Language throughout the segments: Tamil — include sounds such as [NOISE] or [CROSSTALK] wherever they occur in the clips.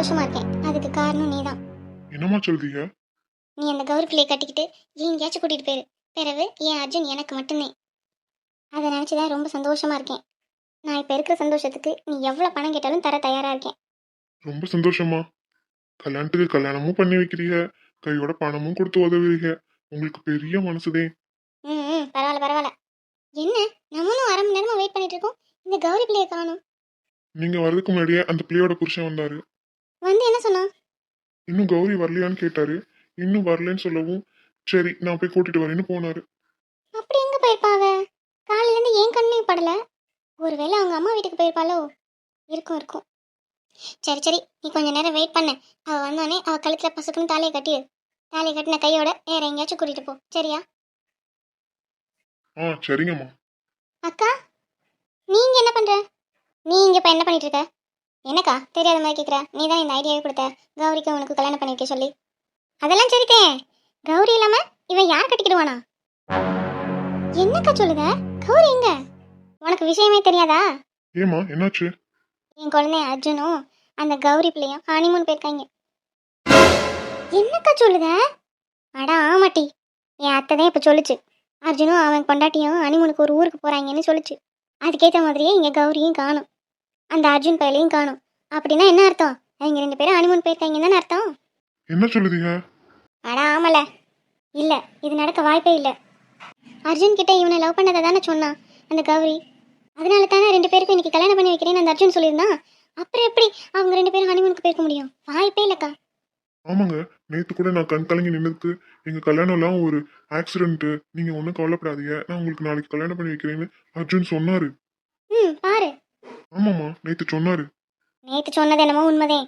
சந்தோஷமா இருக்கேன். அதுக்கு காரணம் நீதான். என்னம்மா சொல்றீங்க? நீ அந்த கௌரி பிள்ளையை கட்டிக்கிட்டு எங்கேயாச்சும் கூட்டிட்டு போயிரு. பிறகு என் அர்ஜுன் எனக்கு மட்டும்தான் அதை நினச்சிதான் ரொம்ப சந்தோஷமா இருக்கேன். நான் இப்போ இருக்கிற சந்தோஷத்துக்கு நீ எவ்வளோ பணம் கேட்டாலும் தர தயாரா இருக்கேன். ரொம்ப சந்தோஷமா கல்யாணத்துக்கு கல்யாணமும் பண்ணி வைக்கிறீங்க. கையோட பணமும் கொடுத்து உதவுறீங்க. உங்களுக்கு பெரிய மனசுதே. ம் ம் பரவாயில்ல பரவாயில்ல. என்ன? நம்மளும் அரை மணி நேரமா வெயிட் பண்ணிட்டு இருக்கோம். இந்த கௌரி பிள்ளையை காணும். நீங்க வர்றதுக்கு முன்னாடியே அந்த பிள்ளையோட புருஷன் வந்தாரு. வந்து என்ன சொன்னான்? இன்னும் கௌரி வரலையான்னு கேட்டாரு. இன்னும் வரலன்னு சொல்லவும் சரி நான் போய் கூட்டிட்டு வரேன்னு போனாரு. அப்படி எங்க போயிருப்பாவ காலையில இருந்து ஏன் கண்ணையும் படல? ஒருவேளை அவங்க அம்மா வீட்டுக்கு போயிருப்பாளோ? இருக்கும் இருக்கும். சரி சரி நீ கொஞ்ச நேரம் வெயிட் பண்ண. அவ வந்தானே அவ கழுத்துல பசுக்குன்னு தாலியை கட்டிடு. தாலியை கட்டின கையோட வேற எங்கேயாச்சும் கூட்டிட்டு போ. சரியா? ஆ சரிங்கம்மா. அக்கா நீங்க என்ன பண்ற? நீ இங்க இப்ப என்ன பண்ணிட்டு இருக்க? என்னக்கா? தெரியாத மாதிரி கேக்குற. நீ தான் இந்த ஐடியாவே கொடுத்த. கௌரிக்கு உனக்கு கல்யாணம் பண்ணி வைக்க சொல்லி. அதெல்லாம் சரிதே. கௌரி இல்லாம இவன் யார் கட்டிக்கிடுவானா? என்னக்கா சொல்லுத? கௌரி எங்க? உனக்கு விஷயமே தெரியாதா? ஏமா என்னாச்சு? என் குழந்தை அர்ஜுனும் அந்த கௌரி பிள்ளையும் ஹனிமூன் போயிருக்காங்க. என்னக்கா சொல்லுத? அடா ஆமாட்டி. என் அத்தை தான் இப்போ சொல்லுச்சு. அர்ஜுனும் அவன் கொண்டாட்டியும் ஹனிமூனுக்கு ஒரு ஊருக்கு போறாங்கன்னு சொல்லுச்சு. அதுக்கேற்ற மாதிரியே இங்கே கௌரியும் காணும். அந்த அர்ஜுன் பயலையும் காணும். அப்படின்னா என்ன அர்த்தம்? அவங்க ரெண்டு பேரும் ஹனிமூன் போயிருக்காங்கன்னு தானே அர்த்தம்? என்ன சொல்லுதீங்க? அடா ஆமல. இல்லை இது நடக்க வாய்ப்பே இல்லை. அர்ஜுன் கிட்ட இவனை லவ் பண்ணதை தானே சொன்னான் அந்த கௌரி. அதனால தானே ரெண்டு பேருக்கும் இன்னைக்கு கல்யாணம் பண்ணி வைக்கிறேன்னு அந்த அர்ஜுன் சொல்லியிருந்தான். அப்புறம் எப்படி அவங்க ரெண்டு பேரும் ஹனிமூனுக்கு போயிருக்க முடியும்? வாய்ப்பே இல்லைக்கா. ஆமாங்க நேத்து கூட நான் கண் கலங்கி நின்னதுக்கு எங்க கல்யாணம் எல்லாம் ஒரு ஆக்சிடென்ட் நீங்க ஒன்றும் கவலைப்படாதீங்க. நான் உங்களுக்கு நாளைக்கு கல்யாணம் பண்ணி வைக்கிறேன்னு அர்ஜுன் சொன்னாரு. ம் பாரு. ஆமாம்மா நேத்து சொன்னாரு. நேற்று சொன்னது என்னமோ உண்மைதே.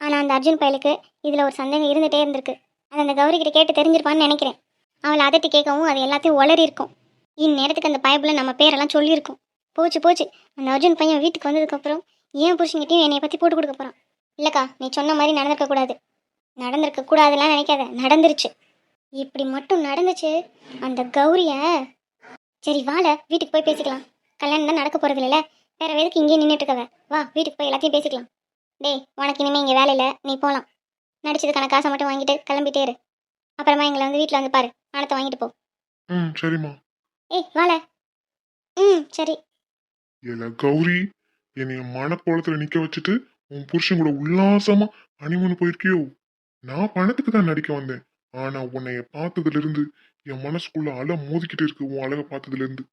ஆனால் அந்த அர்ஜுன் பயலுக்கு இதில் ஒரு சந்தேகம் இருந்துகிட்டே இருந்திருக்கு. அது அந்த கௌரி கிட்ட கேட்டு தெரிஞ்சிருப்பான்னு நினைக்கிறேன். அவளை அதட்டி கேட்கவும் அது எல்லாத்தையும் உளறி இருக்கும். இந்நேரத்துக்கு அந்த பயப்புல நம்ம பேரெல்லாம் சொல்லியிருக்கோம். போச்சு போச்சு. அந்த அர்ஜுன் பையன் வீட்டுக்கு வந்ததுக்கப்புறம் ஏன் புருஷங்கிட்டையும் என்னை பற்றி போட்டு கொடுக்க போகிறான் இல்லைக்கா நீ சொன்ன மாதிரி நடந்திருக்க கூடாது. நடந்திருக்க கூடாதுலாம் நினைக்காத. நடந்துருச்சு. இப்படி மட்டும் நடந்துச்சு அந்த கௌரிய. சரி வாழ வீட்டுக்கு போய் பேசிக்கலாம். கல்யாணம் தான் நடக்க போகிறது இல்லைல்ல வேற எதுக்கு இங்கேயே நின்றுட்டு இருக்கவ வா வீட்டுக்கு போய் எல்லாத்தையும் பேசிக்கலாம். டேய் உனக்கு இனிமே இங்கே வேலை இல்லை நீ போகலாம் நடிச்சதுக்கான காசை மட்டும் வாங்கிட்டு கிளம்பிட்டே இரு. அப்புறமா எங்களை வந்து வீட்டில் வந்து பாரு பணத்தை வாங்கிட்டு போ. ம் சரிம்மா. ஏய் வாழ ம் சரி. ஏல கௌரி என்னைய மனக்கோலத்துல நிக்க வச்சுட்டு உன் புருஷன் கூட உல்லாசமா அனிமன் போயிருக்கியோ? நான் பணத்துக்கு தான் நடிக்க வந்தேன். ஆனா உன்னைய பார்த்ததுல இருந்து என் மனசுக்குள்ள அலை மோதிக்கிட்டு இருக்கு உன் அழகை பார்த்ததுல இருந்து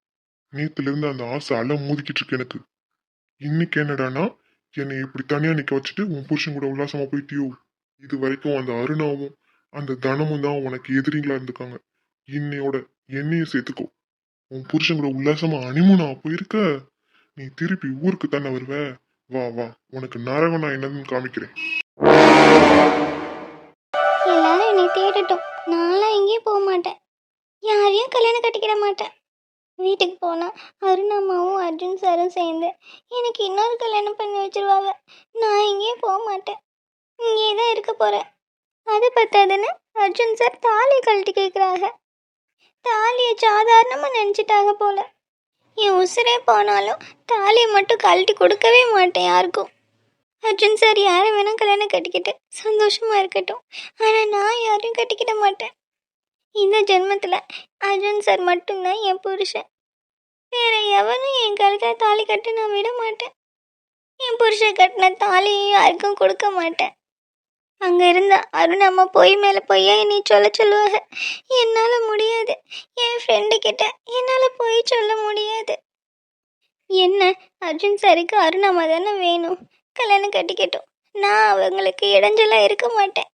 நேத்துல இருந்து அந்த ஆசை அலை மோதிக்கிட்டு இருக்கு எனக்கு. இன்னைக்கு என்னடானா என்னை இப்படி தனியா நிக்க வச்சுட்டு உன் புருஷன் கூட உல்லாசமா போயிட்டியோ? இது வரைக்கும் அந்த அருணாவும் அந்த தனமும் தான் உனக்கு எதிரிங்களா இருந்துக்காங்க. இன்னையோட என்னையும் சேர்த்துக்கோ. உன் புருஷன் கூட உல்லாசமா அனிமுனா போயிருக்க? நீ திருப்பி ஊருக்கு தானே வருவ? வா வா. உனக்கு நரகம் நான் என்னதுன்னு காமிக்கிறேன். எல்லாரும் என்னை தேடட்டும். நான்லாம் எங்கேயும் போக மாட்டேன். யாரையும் கல்யாணம் கட்டிக்கிட மாட்டேன். வீட்டுக்கு போனால் அருணம்மாவும் அர்ஜுன் சாரும் சேர்ந்து எனக்கு இன்னொரு கல்யாணம் பண்ணி வச்சிருவாங்க. நான் எங்கேயும் போக மாட்டேன். இங்கே தான் இருக்க போகிறேன் அது பத்தாதுன்னு அர்ஜுன் சார் தாலி கழட்டி கேட்குறாங்க தாலியை சாதாரணமாக நினச்சிட்டாங்க போல. என் உசுரே போனாலும் தாலியை மட்டும் கழட்டி கொடுக்கவே மாட்டேன் யாருக்கும். அர்ஜுன் சார் யாரை வேணால் கல்யாணம் கட்டிக்கிட்டு சந்தோஷமாக இருக்கட்டும். ஆனால் நான் யாரையும் கட்டிக்கிட மாட்டேன். இந்த ஜென்மத்தில் அர்ஜுன் சார் மட்டும்தான் என் புருஷன். வேற எவனும் என் கழுத்தை தாலி கட்டி நான் விட மாட்டேன். என் புருஷன் கட்டின தாலியும் யாருக்கும் கொடுக்க மாட்டேன். அங்கே இருந்த அருண் அம்மா பொய் மேலே பொய்யா என்னை சொல்ல சொல்லுவாங்க. என்னால் முடியாது. என் ஃப்ரெண்டு கிட்ட என்னால் பொய் சொல்ல முடியாது. என்ன? அர்ஜுன் சாருக்கு அருண் அம்மா தானே வேணும். கல்யாணம் கட்டிக்கட்டும். நான் அவங்களுக்கு இடைஞ்சலாக இருக்க மாட்டேன்.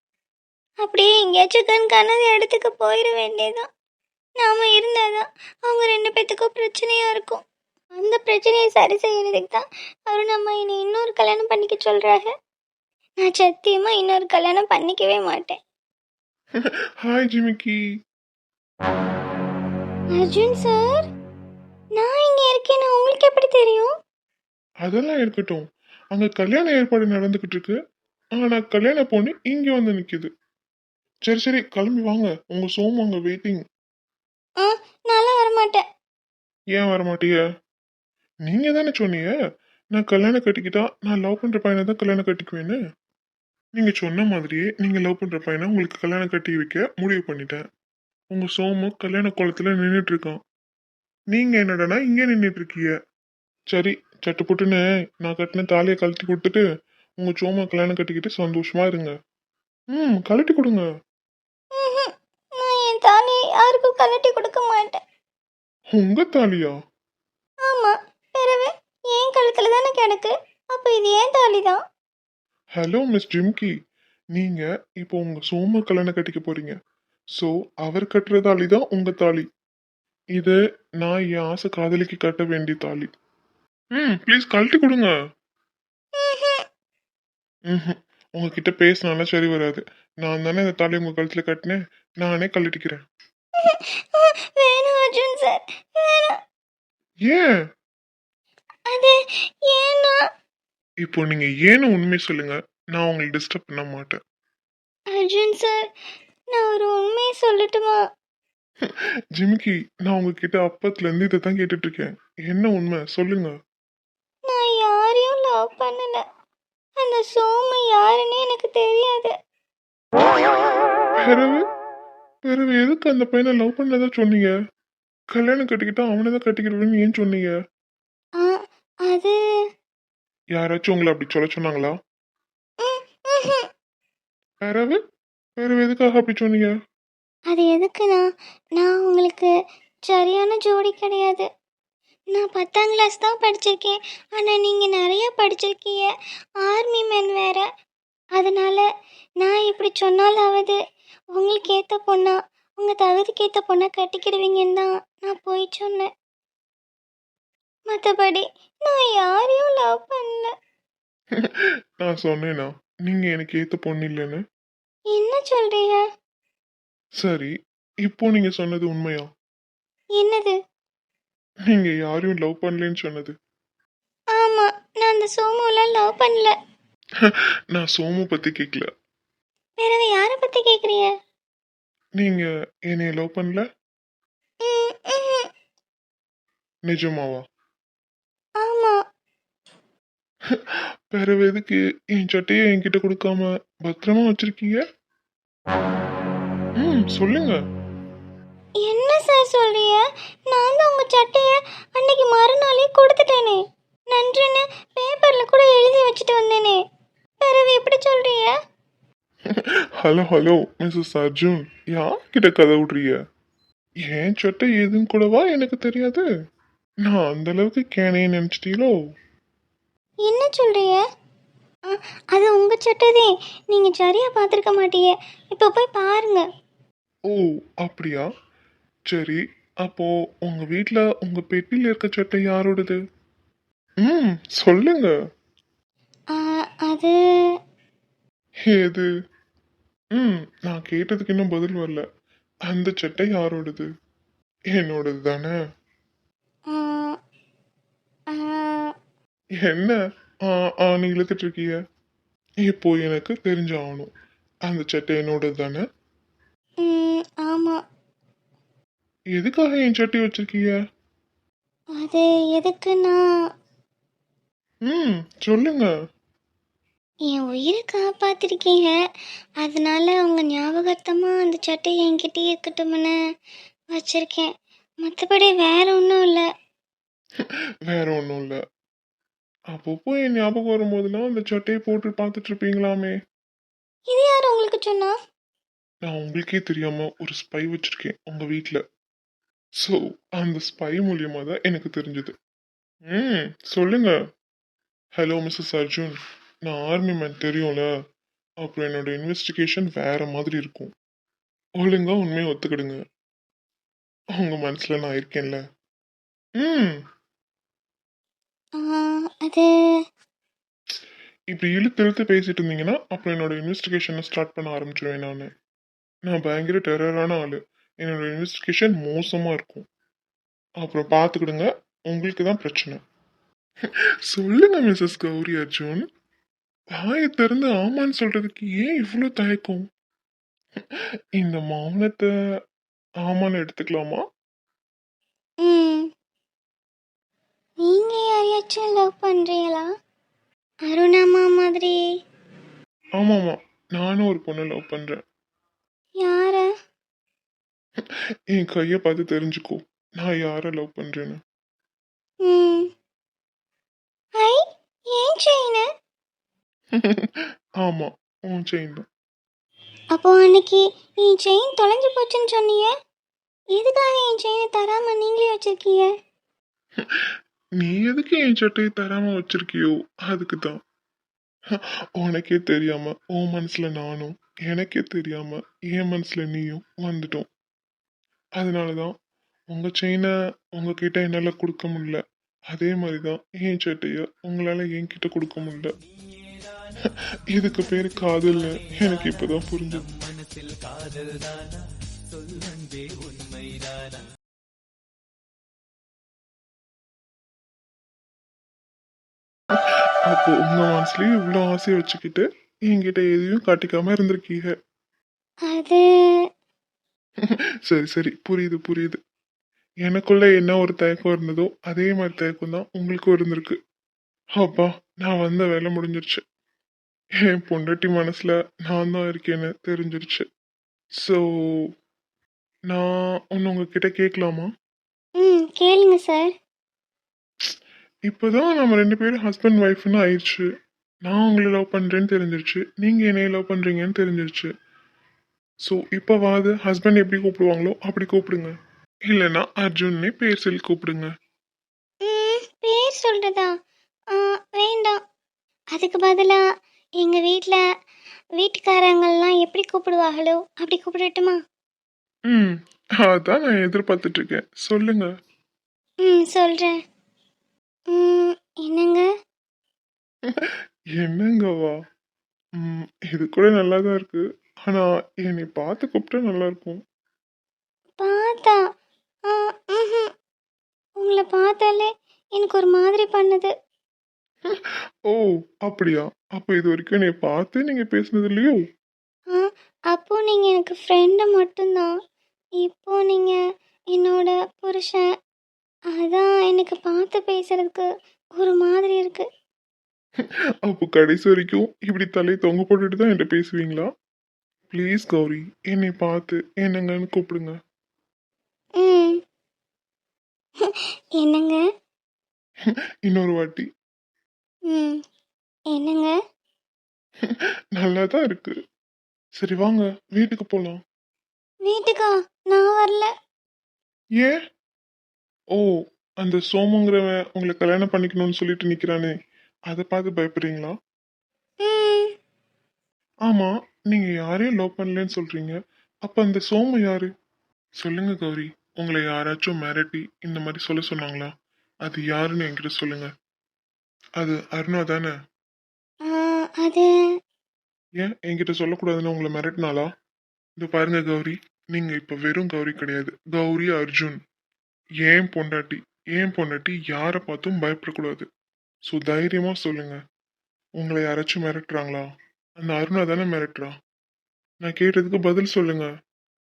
அப்படியே எங்கேயாச்சும் கண் காணாத இடத்துக்கு போயிட வேண்டியதான் நாம இருந்தாதான் அவங்க ரெண்டு பேத்துக்கும் பிரச்சனையா இருக்கும். அந்த பிரச்சனையை சரி செய்யறதுக்கு தான் அருணம்மா என்னை இன்னொரு கல்யாணம் பண்ணிக்க சொல்றாங்க. நான் சத்தியமா இன்னொரு கல்யாணம் பண்ணிக்கவே மாட்டேன். ஹாய் ஜிமிக்கி. அர்ஜுன் சார் நான் இங்க இருக்கேன்னு உங்களுக்கு எப்படி தெரியும்? அதெல்லாம் இருக்கட்டும். அங்க கல்யாண ஏற்பாடு நடந்துகிட்டு இருக்கு. ஆனா கல்யாண பொண்ணு இங்க வந்து நிக்குது. சரி சரி கிளம்பி வாங்க. உங்க சோமு அங்க வெயிட்டிங் ஆ நான்லாம் வரமாட்டேன். ஏன் வர மாட்டிய நீங்க தானே சொன்னீங்க? நான் கல்யாணம் கட்டிக்கிட்டா நான் லவ் பண்ற பையனை தான் கல்யாணம் கட்டிக்குவேன்னு? நீங்க சொன்ன மாதிரியே நீங்க லவ் பண்ற பையனை உங்களுக்கு கல்யாணம் கட்டி வைக்க முடிவு பண்ணிட்டேன். உங்க சோமு கல்யாண கோலத்துல நின்றுட்டு இருக்கான் நீங்க என்னடனா இங்க நின்றுட்டு இருக்கீங்க சரி சட்டு புட்டுன்னு நான் கட்டின தாலியை கழட்டி கொடுத்துட்டு உங்க சோம கல்யாணம் கட்டிக்கிட்டு சந்தோஷமா இருங்க. ம் கழட்டி கொடுங்க. நான் என் தாலியை யாருக்கும் கழட்டி கொடுக்க மாட்டேன். உங்க தாலியா? ஆமா பிறகு ஏன் கழுத்துல தானே கிடக்கு. அப்ப இது ஏன் தாலி தான். ஹலோ மிஸ் ஜிம்கி நீங்க இப்போ உங்க சோம கல்யாணம் கட்டிக்க போறீங்க. ஸோ அவர் கட்டுற தாலி தான் உங்க தாலி. இது நான் என் ஆசை காதலிக்கு கட்ட வேண்டிய தாலி. ம் ப்ளீஸ் கழட்டி கொடுங்க. ம் உங்ககிட்ட பேசினாலும் சரி வராது. நான் தானே இந்த தாலி உங்க கழுத்துல கட்டினேன். நானே கழட்டிக்கிறேன். வேணாம் அர்ஜுன் சார் ஏன்? அது ஏன்னா. இப்போ நீங்க ஏன்னு உண்மை சொல்லுங்க. நான் உங்களை டிஸ்டர்ப் பண்ண மாட்டேன். அர்ஜுன் சார் நான் ஒரு உண்மையை சொல்லட்டுமா? ஜிமிக்கி நான் உங்ககிட்ட அப்பத்துல இருந்து இதை தான் கேட்டுட்டு இருக்கேன். என்ன உண்மை? சொல்லுங்க. நான் யாரையும் லவ் பண்ணல. அந்த சோமு யாருன்னு எனக்கு தெரியாது. பிறகு பிறகு எதுக்கு அந்த பையனை லவ் பண்ணதா சொன்னீங்க? கல்யாணம் கட்டிக்கிட்டா அவனை தான் கட்டிக்கிடுவேன்னு ஏன் சொன்னீங்க? அது யாராச்சும் உங்களை அப்படி சொல்ல சொன்னாங்களா. பிறகு பிறகு எதுக்காக அப்படி சொன்னீங்க? அது எதுக்குண்ணா நான் உங்களுக்கு சரியான ஜோடி கிடையாது. நான் பத்தாம் கிளாஸ் தான் படிச்சிருக்கேன். ஆனால் நீங்கள் நிறைய படிச்சிருக்கீங்க. ஆர்மி மேன் வேற. அதனால நான் இப்படி சொன்னாலாவது உங்களுக்கு ஏற்ற பொண்ணா? உங்கள் தகுதிக்கு ஏற்ற பொண்ணை கட்டிக்கிடுவீங்கன்னு தான் நான் போய் சொன்னேன். மற்றபடி நான் யாரையும் லவ் பண்ணல. நான் சொன்னேனா? நீங்க எனக்கு ஏத்த பொண்ணு இல்லைன்னு? என்ன சொல்கிறீங்க சரி இப்போ நீங்க சொன்னது உண்மையா? என்னது? நீங்க யாரையும் லவ் பண்ணலன்னு சொன்னது. ஆமாம் நான் அந்த சோமுலாம் லவ் பண்ணல. [LAUGHS] நான் சோமு பத்தி கேட்கல பிறகு யாரை பற்றி கேட்குறீங்க நீங்க என்னைய லவ் பண்ணல. நிஜமாவா? ஆமா. [LAUGHS] பிறகு எதுக்கு என் சட்டையை என்கிட்ட கொடுக்காம பத்திரமா வச்சிருக்கீங்க? ம் சொல்லுங்க. என்ன சார் சொல்றீங்க? நான் தான் உங்க சட்டைய அன்னைக்கு மறுநாளே கொடுத்துட்டேனே. நன்றின்னு பேப்பர்ல கூட எழுதி வச்சுட்டு வந்தேனே. பிறகு எப்படி சொல்றீங்க? ஹலோ ஹலோ மிஸ்ஸஸ் அர்ஜுன் யார்கிட்ட கதை விடுறீங்க? என் சட்டை எதுன்னு கூடவா எனக்கு தெரியாது. நான் அந்த அளவுக்கு கேனே நினைச்சிட்டீங்களோ? என்ன சொல்றீங்க? அது உங்க சட்டதே நீங்க சரியா பார்த்துருக்க மாட்டீங்க. இப்போ போய் பாருங்க. ஓ அப்படியா? சரி அப்போ உங்க வீட்ல உங்க பெட்டில இருக்க சட்டை யாரோடது? ம் சொல்லுங்க. அது ஏது? ம் நான் கேட்டதுக்கு இன்னும் பதில் வரல. அந்த சட்டை யாரோடது? என்னோடது தானே? என்ன? நீ இழுத்துட்டு இருக்கீங்க இப்போ எனக்கு தெரிஞ்சாகணும் அந்த சட்டை என்னோடது தானே? ம், ஆமா. எதுக்காக என் சட்டை வச்சிருக்கீங்க? அது எதுக்குன்னா? ம் சொல்லுங்க. என் உயிரை காப்பாத்திருக்கீங்க. அதனால உங்க ஞாபகார்த்தமா அந்த சட்டை என்கிட்டயே இருக்கட்டும்னு வச்சிருக்கேன். மற்றபடி வேற ஒன்றும் இல்லை. [LAUGHS] வேற ஒன்றும் இல்லை. அப்பப்போ என் ஞாபகம் வரும்போதெல்லாம் அந்த சட்டையை போட்டு பார்த்துட்டு இருப்பீங்களாமே. இது யார் உங்களுக்கு சொன்னா? நான் உங்களுக்கே தெரியாம ஒரு ஸ்பை வச்சிருக்கேன் உங்க வீட்ல. ஸோ அந்த ஸ்பை மூலியமா தான் எனக்கு தெரிஞ்சது. ம் சொல்லுங்க. ஹலோ மிஸ்ஸஸ் அர்ஜுன் நான் ஆர்மி மேன் தெரியும்ல. அப்புறம் என்னோட இன்வெஸ்டிகேஷன் வேற மாதிரி இருக்கும். ஒழுங்கா உண்மையை ஒத்துக்கிடுங்க. உங்க மனசுல நான் இருக்கேன்ல. ம். அது இப்படி இழுத்து இழுத்து பேசிட்டு இருந்தீங்கன்னா அப்புறம் என்னோட இன்வெஸ்டிகேஷனை ஸ்டார்ட் பண்ண ஆரம்பிச்சிருவேன் நான். நான் பயங்கர டெரரான ஆள். என்னோட இன்வெஸ்டிகேஷன் மோசமாக இருக்கும். அப்புறம் பார்த்துக்கிடுங்க உங்களுக்கு தான் பிரச்சனை. சொல்லுங்க மிஸ்ஸஸ் கௌரி அர்ஜுன். வாயை திறந்து ஆமான்னு சொல்றதுக்கு ஏன் இவ்வளோ தயக்கம்? இந்த மௌனத்தை ஆமான்னு எடுத்துக்கலாமா? நீங்க யாரையாச்சும் லவ் பண்றீங்களா? அருணாமா மாதிரி. ஆமாமா நானும் ஒரு பொண்ணை லவ் பண்றேன். யார? என் கையை பார்த்து தெரிஞ்சுக்கோ நான் யாரை லவ் பண்றேன்னு ஐ ஏன் செயின் ஆமா உன் செயின் தான் அப்போ அன்னைக்கு என் செயின் தொலைஞ்சு போச்சுன்னு சொன்னீங்க எதுக்காக என் செயினை தராம நீங்களே வச்சிருக்கீங்க நீ எதுக்கு என் சட்டையை தராம வச்சிருக்கியோ அதுக்கு தான் உனக்கே தெரியாம உன் மனசுல நானும் எனக்கே தெரியாம என் மனசுல நீயும் வந்துட்டோம் அதனாலதான் உங்க செயினை உங்ககிட்ட என்னால கொடுக்க முடியல. அதே மாதிரிதான் என் சட்டைய உங்களால என்கிட்ட கொடுக்க முடியல. இதுக்கு பேரு காதல்னு எனக்கு இப்பதான் புரிஞ்சது. அப்போ உங்க மனசுலயும் இவ்வளோ ஆசையை வச்சுக்கிட்டு என்கிட்ட எதையும் காட்டிக்காம இருந்திருக்கீங்க. அது [LAUGHS] சரி சரி. புரியுது புரியுது. எனக்குள்ள என்ன ஒரு தயக்கம் இருந்ததோ அதே மாதிரி தயக்கம் தான் உங்களுக்கும் இருந்திருக்கு. அப்பா நான் வந்த வேலை முடிஞ்சிருச்சு. என் பொண்டாட்டி மனசுல நான் தான் இருக்கேன்னு தெரிஞ்சிருச்சு. ஸோ நான் ஒன்று உங்ககிட்ட கேட்கலாமா? ம் கேளுங்க சார் இப்போதான் நம்ம ரெண்டு பேரும் ஹஸ்பண்ட் ஒய்ஃப்னு ஆயிடுச்சு. நான் உங்களை லவ் பண்ணுறேன்னு தெரிஞ்சிருச்சு. நீங்கள் என்னைய லவ் பண்ணுறீங்கன்னு தெரிஞ்சிருச்சு. ஸோ இப்போ வாது ஹஸ்பண்ட் எப்படி கூப்பிடுவாங்களோ அப்படி கூப்பிடுங்க. இல்லைன்னா அர்ஜுன்னே பேர் சொல்லி கூப்பிடுங்க. ம் பேர் சொல்கிறதா வேண்டாம். அதுக்கு பதிலாக எங்கள் வீட்டில் வீட்டுக்காரங்கள்லாம் எப்படி கூப்பிடுவாங்களோ அப்படி கூப்பிடட்டுமா? ம் அதான் நான் எதிர்பார்த்துட்டு இருக்கேன் சொல்லுங்க. ம் சொல்கிறேன் என்னங்க? [LAUGHS] என்னங்கவா? இது கூட நல்லா தான் இருக்கு. ஆனால் என்னை பார்த்து கூப்பிட்டா நல்லா இருக்கும் பார்த்தா. உங்களை பார்த்தாலே எனக்கு ஒரு மாதிரி பண்ணுது. ஓ அப்படியா? அப்போ இது வரைக்கும் என்னை பார்த்து நீங்கள் பேசுனது இல்லையோ? அப்போ நீங்கள் எனக்கு ஃப்ரெண்டு மட்டும்தான். இப்போ நீங்கள் என்னோட புருஷன். அதான் எனக்கு பார்த்து பேசுறதுக்கு ஒரு மாதிரி இருக்கு. அப்போ கடைசி வரைக்கும் இப்படி தலையை தொங்க போட்டுட்டு தான் என்கிட்ட பேசுவீங்களா? ப்ளீஸ் கௌரி என்னை பார்த்து என்னங்கன்னு கூப்பிடுங்க. ம். என்னங்க? இன்னொரு வாட்டி. ம். என்னங்க? நல்லா தான் இருக்கு. சரி வாங்க வீட்டுக்கு போகலாம் வீட்டுக்கா? நான் வரல. ஏன்? ஓ அந்த சோமுங்கிறவன் உங்களை கல்யாணம் பண்ணிக்கணும்னு சொல்லிட்டு நிற்கிறானே அதை பார்த்து பயப்படுறீங்களா? ம். ஆமா நீங்க யாரையும் லவ் பண்ணலன்னு சொல்றீங்க. அப்ப அந்த சோமு யாரு? சொல்லுங்க கௌரி. உங்களை யாராச்சும் மிரட்டி இந்த மாதிரி சொல்ல சொன்னாங்களா? அது யாருன்னு என்கிட்ட சொல்லுங்க. அது அருணா தானே? அது ஏன் என்கிட்ட சொல்லக்கூடாதுன்னு உங்களை மிரட்டினாளா? இது பாருங்க கௌரி நீங்க இப்ப வெறும் கௌரி கிடையாது. கௌரி அர்ஜுன். ஏன் பொண்டாட்டி? ஏன் பொண்டாட்டி? யாரை பார்த்தும் பயப்படக்கூடாது. ஸோ தைரியமா சொல்லுங்க. உங்களை யாராச்சும் மிரட்டுறாங்களா? அந்த அருணா தானே மிரட்டுறா? நான் கேட்டதுக்கு பதில் சொல்லுங்க.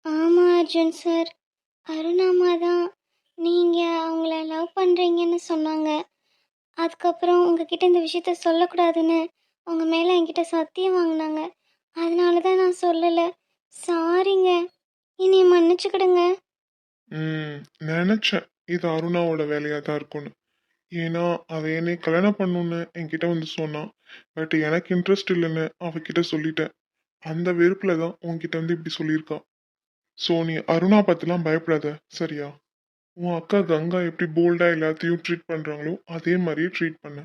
ஆமாம் அர்ஜுன் சார் அருணாமா தான் நீங்கள் அவங்கள லவ் பண்ணுறீங்கன்னு சொன்னாங்க. அதுக்கப்புறம் உங்ககிட்ட இந்த விஷயத்த சொல்லக்கூடாதுன்னு உங்க மேலே என்கிட்ட சத்தியம் வாங்கினாங்க. அதனால தான் நான் சொல்லலை. சாரிங்க என்னைய மன்னிச்சுக்கிடுங்க. ம் நினைச்சேன். இது அருணாவோட வேலையா தான் இருக்கும்னு. ஏன்னா அவ என்னை கல்யாணம் பண்ணணும்னு என்கிட்ட வந்து சொன்னான் பட் எனக்கு இன்ட்ரெஸ்ட் இல்லைன்னு அவகிட்ட சொல்லிட்டேன். அந்த வெறுப்பில் தான் உன்கிட்ட வந்து இப்படி சொல்லியிருக்கா. ஸோ நீ அருணா பார்த்துலாம் பயப்படாத சரியா? உன் அக்கா கங்கா எப்படி போல்டா எல்லாத்தையும் ட்ரீட் பண்ணுறாங்களோ அதே மாதிரியே ட்ரீட் பண்ண.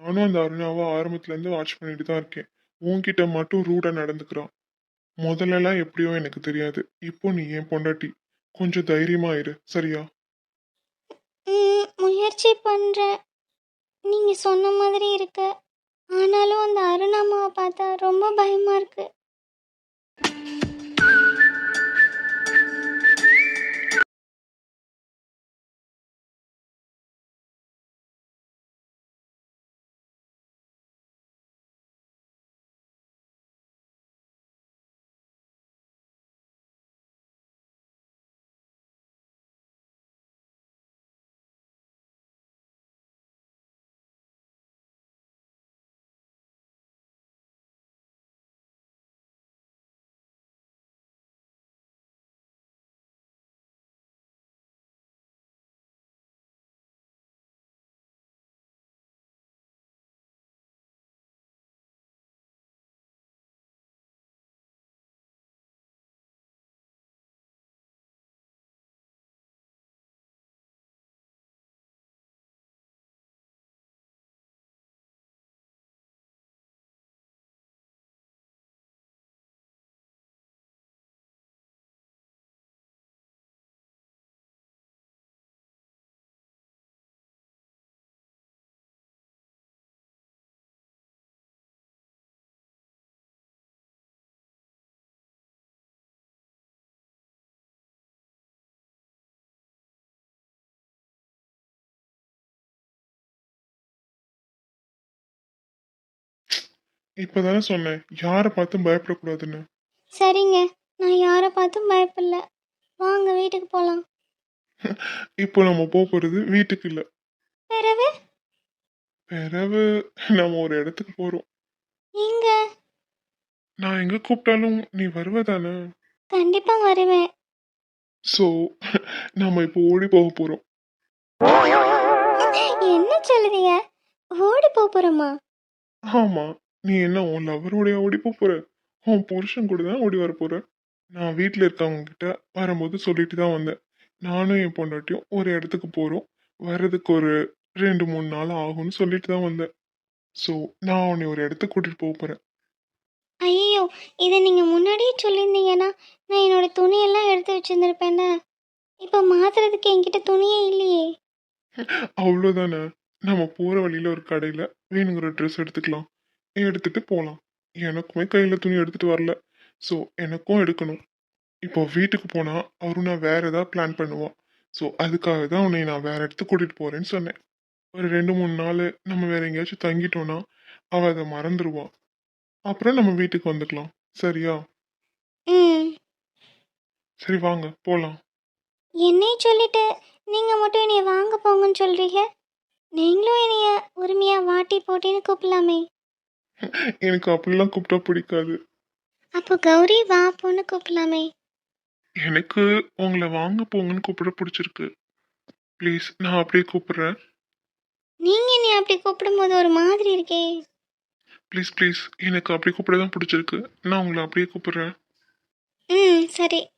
நானும் அந்த அருணாவை ஆரம்பத்துலேருந்து வாட்ச் பண்ணிட்டு தான் இருக்கேன். உன்கிட்ட மட்டும் ரூடா நடந்துக்கிறான். முதல்லலாம் எப்படியோ எனக்கு தெரியாது. இப்போ நீ என் பொண்டாட்டி. கொஞ்சம் தைரியமா இரு சரியா? முயற்சி பண்ணுறேன் நீங்கள் சொன்ன மாதிரி இருக்கு. ஆனாலும் அந்த அருணாமாவை பார்த்தா ரொம்ப பயமாக இருக்குது இப்பதானே சொன்னேன். யாரை பார்த்தும் பயப்படக்கூடாதுன்னு. சரிங்க. நான் யாரை பார்த்தும் பயப்படல. வாங்க வீட்டுக்கு போகலாம் [LAUGHS] இப்போ நம்ம போக போறது வீட்டுக்கு இல்ல. பிறகு பிறகு நம்ம ஒரு இடத்துக்கு போறோம். எங்க? நான் எங்க கூப்பிட்டாலும் நீ வருவதானே? கண்டிப்பாக வருவேன். சோ நம்ம இப்போ ஓடி போக போறோம். என்ன சொல்லுறீங்க ஓடி போக போகிறோமா ஆமா. நீ என்ன உன் லவரோடைய ஓடி போற? உன் புருஷன் கூட தான் ஓடி வர போற. நான் வீட்டில் இருக்கவங்க கிட்ட வரும்போது சொல்லிட்டு தான் வந்தேன். நானும் என் பொண்டாட்டியும் ஒரு இடத்துக்கு போறோம். வர்றதுக்கு ஒரு ரெண்டு மூணு நாள் ஆகும்னு சொல்லிட்டு தான் வந்தேன். ஸோ நான் உன்னை ஒரு இடத்துக்கு கூட்டிட்டு போக போறேன். ஐயோ இதை நீங்கள் முன்னாடியே சொல்லியிருந்தீங்கன்னா நான் என்னோட துணியெல்லாம் எடுத்து வச்சுருந்துருப்பேன்ல. இப்போ மாத்துறதுக்கு என்கிட்ட துணியே இல்லையே. அவ்வளோதானே நம்ம போற வழியில ஒரு கடையில வேணுங்கிற ட்ரெஸ் எடுத்துக்கலாம். எடுத்துட்டு போகலாம் எனக்குமே கையில துணி எடுத்துட்டு வரல. ஸோ எனக்கும் எடுக்கணும். இப்போ வீட்டுக்கு போனா அருணா வேற ஏதாவது பிளான் பண்ணுவான் ஸோ அதுக்காக தான் உன்னை நான் வேற இடத்துக்கு கூட்டிட்டு போறேன்னு சொன்னேன். ஒரு ரெண்டு மூணு நாள் நம்ம வேற எங்கேயாச்சும் தங்கிட்டோம்னா அவ அதை மறந்துடுவான் அப்புறம் நம்ம வீட்டுக்கு வந்துக்கலாம். சரியா? சரி வாங்க. போலாம். என்னையும் சொல்லிட்டு நீங்கள் மட்டும் என்னைய வாங்க போங்கன்னு சொல்கிறீங்க நீங்களும் என்னைய உரிமையாக வாட்டி போட்டின்னு கூப்பிடலாமே. எனக்கு அப்படிலாம் கூப்பிட்டா பிடிக்காது. அப்போ கௌரி வா போன்னு கூப்பிடலாமே. எனக்கு உங்களை வாங்க போங்கன்னு கூப்பிட பிடிச்சிருக்கு. ப்ளீஸ் நான் அப்படியே கூப்பிடுறேன். நீங்கள் என்னை அப்படி கூப்பிடும்போது ஒரு மாதிரி இருக்கே. ப்ளீஸ் ப்ளீஸ் எனக்கு அப்படி கூப்பிட தான் பிடிச்சிருக்கு. நான் உங்களை அப்படியே கூப்பிடுறேன். ம் சரி.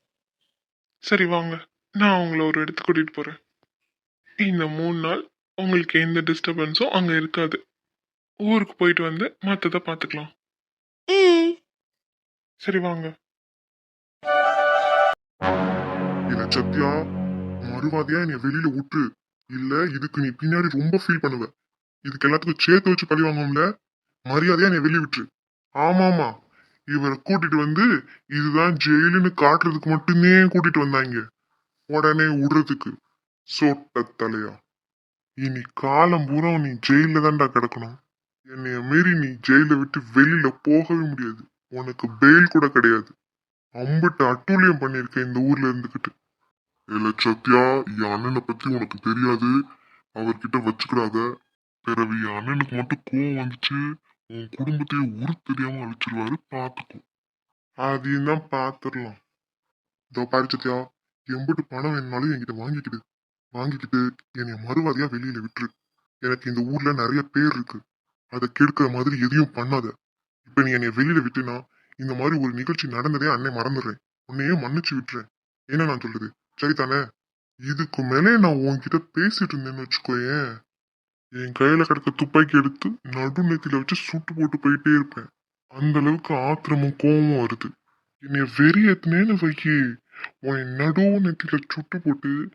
சரி வாங்க. நான் உங்களை ஒரு இடத்துக்கு கூட்டிகிட்டு போகிறேன் இந்த மூணு நாள் உங்களுக்கு எந்த டிஸ்டர்பன்ஸும் அங்கே இருக்காது. ஊருக்கு போயிட்டு வந்து மற்றதை பார்த்துக்கலாம் ம். சரி வாங்க. இல்ல சத்யா? மறுவாதியா என்னை வெளியில விட்டு? இல்ல இதுக்கு நீ பின்னாடி ரொம்ப ஃபீல் பண்ணுவ. இதுக்கு எல்லாத்துக்கும் சேர்த்து வச்சு பழி வாங்குவோம்ல மரியாதையா என்னை வெளிய விட்டுரு. ஆமாமா. இவரை கூட்டிட்டு வந்து இதுதான் ஜெயிலுன்னு காட்டுறதுக்கு மட்டுமே கூட்டிட்டு வந்தாங்க. உடனே விடுறதுக்கு சோட்ட தலையா. இனி காலம் பூரா நீ ஜெயில தான்டா கிடக்கணும். என்னைய மீறி நீ ஜெயில விட்டு வெளியில போகவே முடியாது. உனக்கு பெயில் கூட கிடையாது. அம்பிட்டு அட்டூழியம் பண்ணிருக்க இந்த ஊர்ல இருந்துகிட்டு இல்ல சத்யா என் அண்ணனை பத்தி உனக்கு தெரியாது. அவர்கிட்ட வச்சுக்கிடாத. பிறகு என் அண்ணனுக்கு மட்டும் கோவம் வந்துச்சு. உன் குடும்பத்தையே உரு தெரியாம அழிச்சிருவாரு பாத்துக்கோ. அதையும் தான் பாத்துடலாம். இதோ பாரு சத்யா எம்பிட்டு பணம் வேணும்னாலும் என்கிட்ட வாங்கிக்கிடு. வாங்கிக்கிட்டு என்னை மறுவாதியா வெளியில விட்டுரு. எனக்கு இந்த ஊர்ல நிறைய பேர் இருக்கு. அதை கெடுக்கிற மாதிரி எதையும் பண்ணாத. இப்ப நீ என்னை வெளியில விட்டுனா இந்த மாதிரி ஒரு நிகழ்ச்சி நடந்ததே அன்னை மறந்துடுறேன். உன்னையே மன்னிச்சு விட்டுறேன். என்ன நான் சொல்றது? சரிதானே இதுக்கு மேலே நான் உன்கிட்ட பேசிட்டு இருந்தேன்னு வச்சுக்கோயேன். என் கையில கிடக்க துப்பாக்கி எடுத்து நடுநெத்தில வச்சு சுட்டு போட்டு போயிட்டே இருப்பேன். அந்த அளவுக்கு ஆத்திரமும் கோபமும் வருது. என்னைய வெறி ஏத்துனேன்னு வைக்கி உன் நடு நெத்தில சுட்டு போட்டு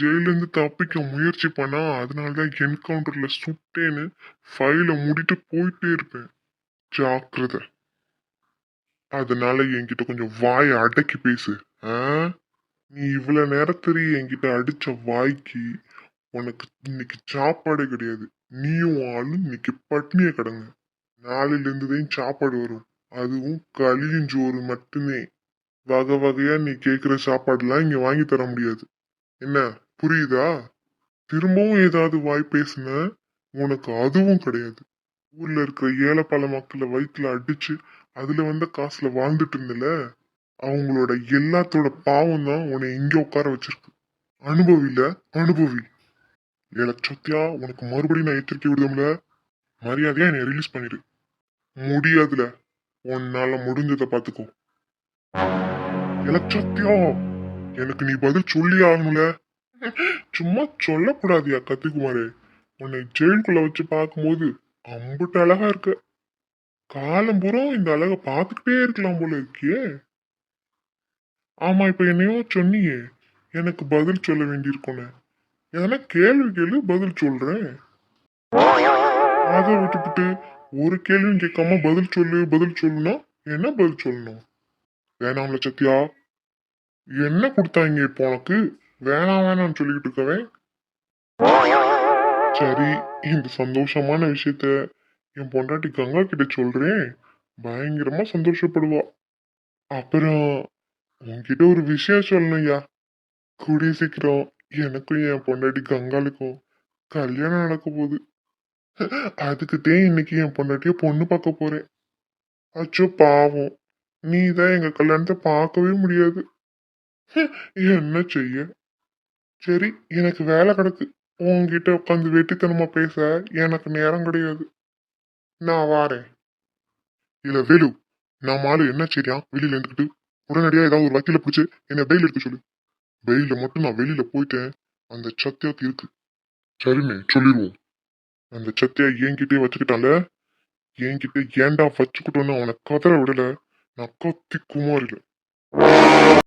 ஜெயில இருந்து தப்பிக்க முயற்சி பண்ணா அதனால தான் என்கவுண்டர்ல சுட்டேன்னு ஃபைலை மூடிட்டு போயிட்டே இருப்பேன். ஜாக்கிரதை. அதனால என்கிட்ட கொஞ்சம் வாயை அடக்கி பேசு. ஆ? நீ இவ்வளவு நேரத்திலே என்கிட்ட அடிச்ச வாய்க்கு உனக்கு இன்னைக்கு சாப்பாடே கிடையாது. நீயும் ஆளும் இன்னைக்கு பட்னியை கிடங்க. நாளையில இருந்துதான் சாப்பாடு வரும். அதுவும் களியும் சோறு மட்டுமே. வகை வகையா நீ கேக்குற சாப்பாடுலாம் இங்க வாங்கி தர முடியாது. என்ன புரியுதா? திரும்பவும் ஏதாவது வாய் பேசுன? உனக்கு அதுவும் கிடையாது. ஊர்ல இருக்கிற ஏழை பல மக்களை வயிற்றுல அடிச்சு அதுல வந்த காசுல வாழ்ந்துட்டு இருந்தல? அவங்களோட எல்லாத்தோட பாவம் தான் உன்னை இங்க உட்கார வச்சிருக்கு. அனுபவில அனுபவி. ஏல சத்யா உனக்கு மறுபடியும் நான் எச்சரிக்கை விடுதோம்ல? மரியாதையா என்னை ரிலீஸ் பண்ணிடு முடியாதுல. உன்னால முடிஞ்சதை பாத்துக்கோ. ஏல எனக்கு நீ பதில் சொல்லி ஆகணும்ல சும்மா சொல்லக்கூடாதியா கத்திக்குமாரே. உன்னை ஜெயிலுக்குள்ள வச்சு பார்க்கும்போது அம்புட்டு அழகா இருக்க. காலம் பூரா இந்த அழகை பார்த்துக்கிட்டே இருக்கலாம் போல இருக்கியே ஆமா இப்ப என்னையோ சொன்னியே எனக்கு பதில் சொல்ல வேண்டியிருக்கோனே எதனா கேள்வி கேள்வி பதில் சொல்றேன். அதை விட்டுவிட்டு ஒரு கேள்வியும் கேட்காம பதில் சொல்லு பதில் சொல்லுனா என்ன பதில் சொல்லணும்? வேணாம்ல சத்யா என்ன கொடுத்தாங்க இப்போ உனக்கு? வேணாம் வேணாம்னு சொல்லிக்கிட்டு இருக்கவே? சரி இந்த சந்தோஷமான விஷயத்த என் பொண்டாட்டி கங்கா கிட்ட சொல்றேன் பயங்கரமா சந்தோஷப்படுவா. அப்புறம் உன்கிட்ட ஒரு விஷயம் சொல்லணும்யா கூடிய சீக்கிரம் எனக்கும் என் பொண்டாட்டி கங்காளுக்கும் கல்யாணம் நடக்க போகுது. அதுக்குதான் இன்னைக்கு என் பொண்டாட்டிய பொண்ணு பார்க்க போறேன். அச்சோ பாவம். நீ தான் எங்க கல்யாணத்தை பார்க்கவே முடியாது. என்ன செய்ய? சரி எனக்கு வேலை கிடக்கு. உன்கிட்ட உட்காந்து வெட்டித்தனமா பேச எனக்கு நேரம் கிடையாது. நான் வாரேன். இல்ல வேலு நம்ம ஆளு என்ன செய்யான் வெளியில இருந்துக்கிட்டு உடனடியா ஏதாவது ஒரு வக்கீல பிடிச்சு என்ன பெயில் எடுக்க சொல்லு. பெயில மட்டும் நான் வெளியில போயிட்டேன். அந்த சத்தியாக்கு இருக்கு. சரிமே சொல்லிடுவோம் அந்த சத்தியா என்கிட்டயே வச்சுக்கிட்டால என்கிட்ட ஏன்டா வச்சுக்கிட்டோன்னு அவனை கதற விடல. நான் குமாரில